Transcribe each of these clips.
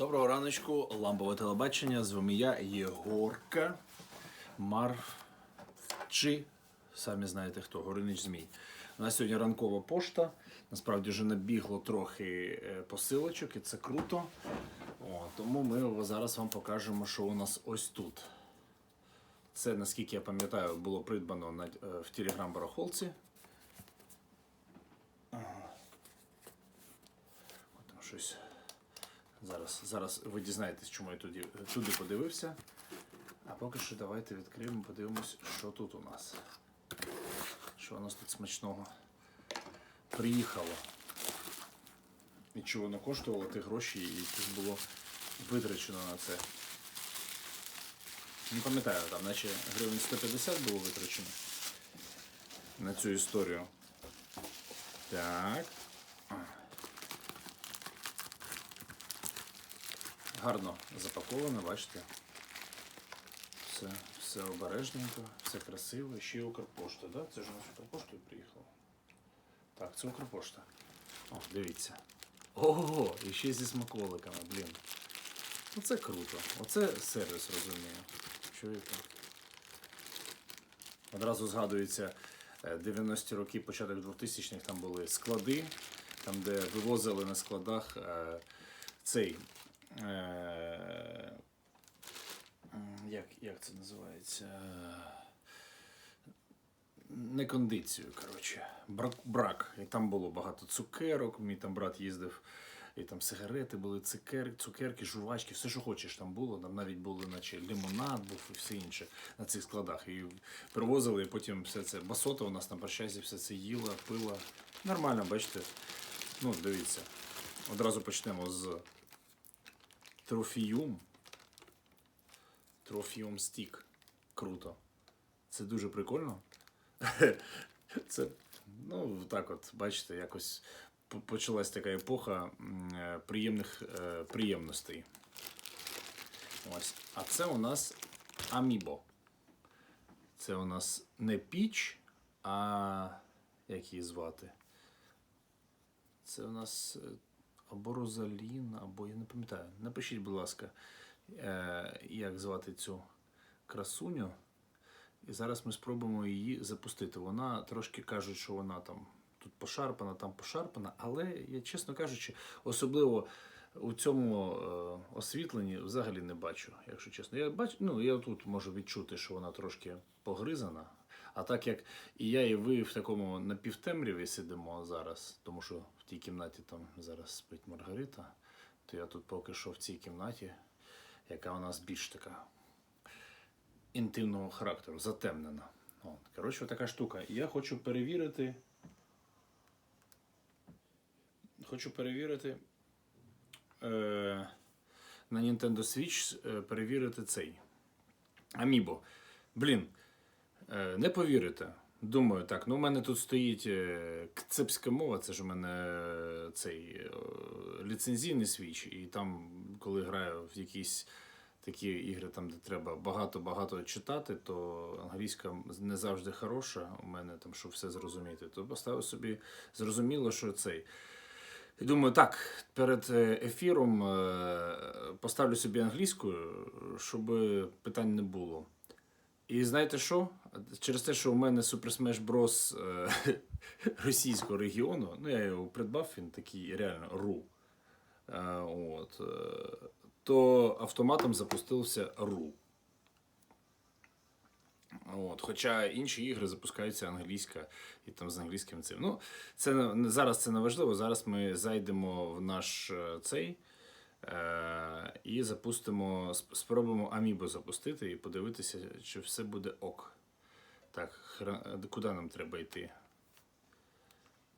Доброго раночку, лампове телебачення. З вами я, Єгорка Марчи. Самі знаєте хто, Горинич Змій. У нас сьогодні ранкова пошта. Насправді вже набігло трохи е, посилочок, і це круто. О, тому ми зараз вам покажемо, що у нас ось тут. Це, наскільки я пам'ятаю, було придбано на, е, в Telegram барахолці. От там щось. Зараз, зараз ви дізнаєтесь, чому я туди, туди подивився. А поки що давайте відкриємо, подивимось, що тут у нас. Що у нас тут смачного приїхало. І чого воно коштувало ті гроші, які було витрачено на це. Не пам'ятаю, там наче гривень 150 було витрачено на цю історію. Так. Гарно запаковано, бачите. Все, все обережненько, все красиво. Ще й Укрпошта, да? Це ж у нас Укрпоштою приїхало. Так, це Укрпошта. О, дивіться. Ого, і ще зі смаколиками, блін. Ну це круто. Оце сервіс розумію. Чуєте? Одразу згадується е, 90-ті роки, початок 2000-х, там були склади, там, де вивозили на складах е, цей. Е, як, як це називається? Не кондицію, коротше. Брак, брак. І там було багато цукерок. Мій там брат їздив, і там сигарети були, цукер, цукерки, жувачки, все, що хочеш, там було. Там навіть були, наче лимонад був і все інше на цих складах. І привозили, і потім все це. Басота у нас на Барщазі все це їла, пила. Нормально, бачите. Ну, дивіться. Одразу почнемо з Трофіум. Трофіум стік. Круто. Це дуже прикольно. Це, ну, так от, бачите, якось почалась така епоха е, приємних е, приємностей. Ось. А це у нас Амібо. Це у нас не піч, а як її звати? Це у нас е, або Розалін, або я не пам'ятаю. Напишіть, будь ласка, е, як звати цю красуню. І зараз ми спробуємо її запустити. Вона трошки кажуть, що вона там тут пошарпана, там пошарпана, але я, чесно кажучи, особливо у цьому е, освітленні взагалі не бачу, якщо чесно. Я бачу, ну я тут можу відчути, що вона трошки погризана. А так як і я, і ви в такому напівтемряві сидимо зараз, тому що в тій кімнаті там зараз спить Маргарита, то я тут поки що в цій кімнаті, яка у нас більш така інтимного характеру, затемнена. От. Коротше, така штука. І Я хочу перевірити. Хочу перевірити е, на Nintendo Switch е, перевірити цей Amiibo. Блін, не повірите. Думаю, так, ну у мене тут стоїть е, кцепська мова, це ж у мене е, цей е, ліцензійний свіч, і там, коли граю в якісь такі ігри, там, де треба багато-багато читати, то англійська не завжди хороша. У мене там, щоб все зрозуміти, то поставив собі зрозуміло, що цей. Думаю, так, перед е, ефіром е, поставлю собі англійською, щоб питань не було. І знаєте що? Через те, що у мене Super Smash Bros. е, російського регіону, ну я його придбав, він такий реально ру. Е, От, е, то автоматом запустився ру. От, хоча інші ігри запускаються англійська і там з англійським цим. Ну, це зараз це не важливо. Зараз ми зайдемо в наш цей і запустимо, спробуємо Амібо запустити і подивитися, чи все буде ок. Так, хра... куди нам треба йти?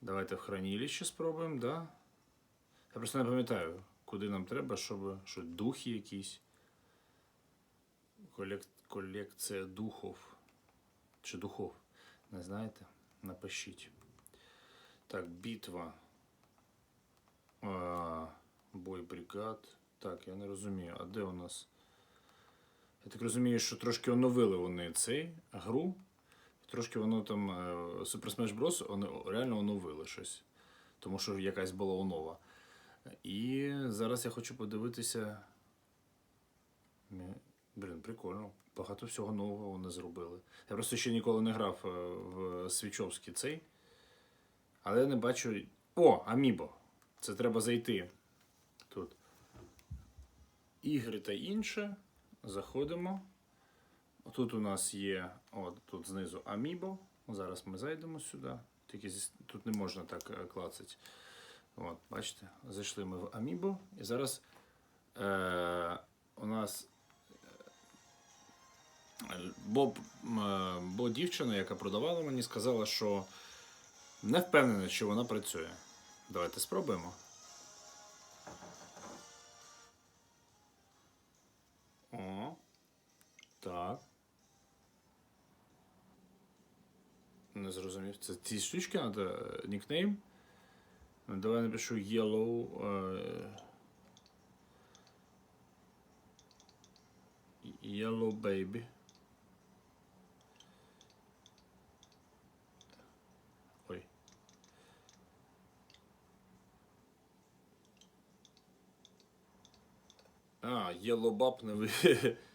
Давайте в хранилище спробуємо, да? Я просто не пам'ятаю, куди нам треба, щоб що духи якісь. Колек... Колекція духов. Чи духов? Не знаєте? Напишіть. Так, битва. А, бой. Так, я не розумію. А де у нас? Я так розумію, що трошки оновили вони цей гру. Трошки воно там е, Super Smash Bros. Вони реально оновили щось. Тому що якась була онова. І зараз я хочу подивитися. Блін, прикольно. Багато всього нового вони зробили. Я просто ще ніколи не грав е, в Свічовський цей. Але я не бачу. О, Амібо! Це треба зайти. Тут. Ігри та інше. Заходимо. Тут у нас є. От тут знизу Амібо. Зараз ми зайдемо сюди. Тільки тут не можна так е, клацати. От, бачите, зайшли ми в Амібо. І зараз е, у нас е, бо, е, бо дівчина, яка продавала мені, сказала, що не впевнена, що вона працює. Давайте спробуємо. Так. Не зрозумів. Це ці штучки треба нікнейм. Ну, Давай напишу yellow. е, Yellow baby. Ой. А, Yellow Bab не ви.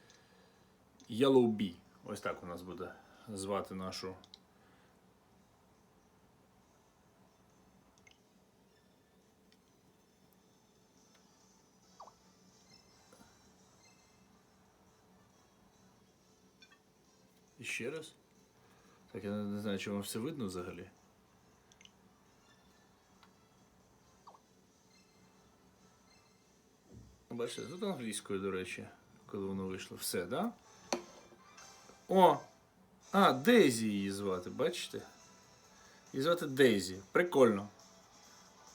Yellow Bee. Ось так у нас буде звати нашу. І ще раз. Так, я не, знаю, чи вам все видно взагалі. Бачите, тут англійською, до речі, коли воно вийшло. Все, да? О! А, Дейзі її звати, бачите? Її звати Дейзі. Прикольно.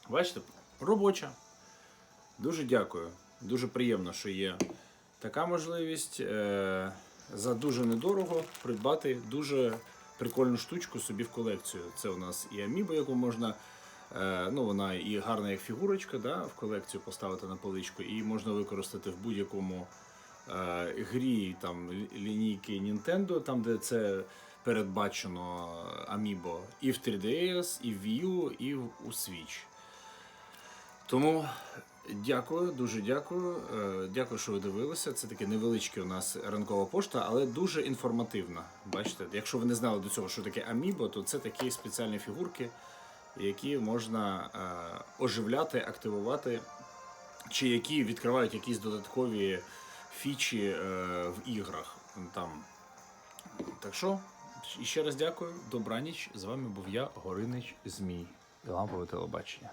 Бачите, робоча. Дуже дякую. Дуже приємно, що є така можливість е- за дуже недорого придбати дуже прикольну штучку собі в колекцію. Це у нас і Амібо, яку можна. е, Ну, вона і гарна як фігурочка, да, в колекцію поставити на поличку, і можна використати в будь-якому грі там лінійки Nintendo, там де це передбачено Amiibo і в 3DS, і в Wii U, і у Switch. Тому дякую, дуже дякую. Е, Дякую, що ви дивилися. Це таке невеличке у нас ранкова пошта, але дуже інформативна. Бачите, якщо ви не знали до цього, що таке Amiibo, то це такі спеціальні фігурки, які можна е, оживляти, активувати, чи які відкривають якісь додаткові фічі е, в іграх. Там. Так що, і ще раз дякую. Добраніч. З вами був я, Горинич Змій. І лампове телебачення.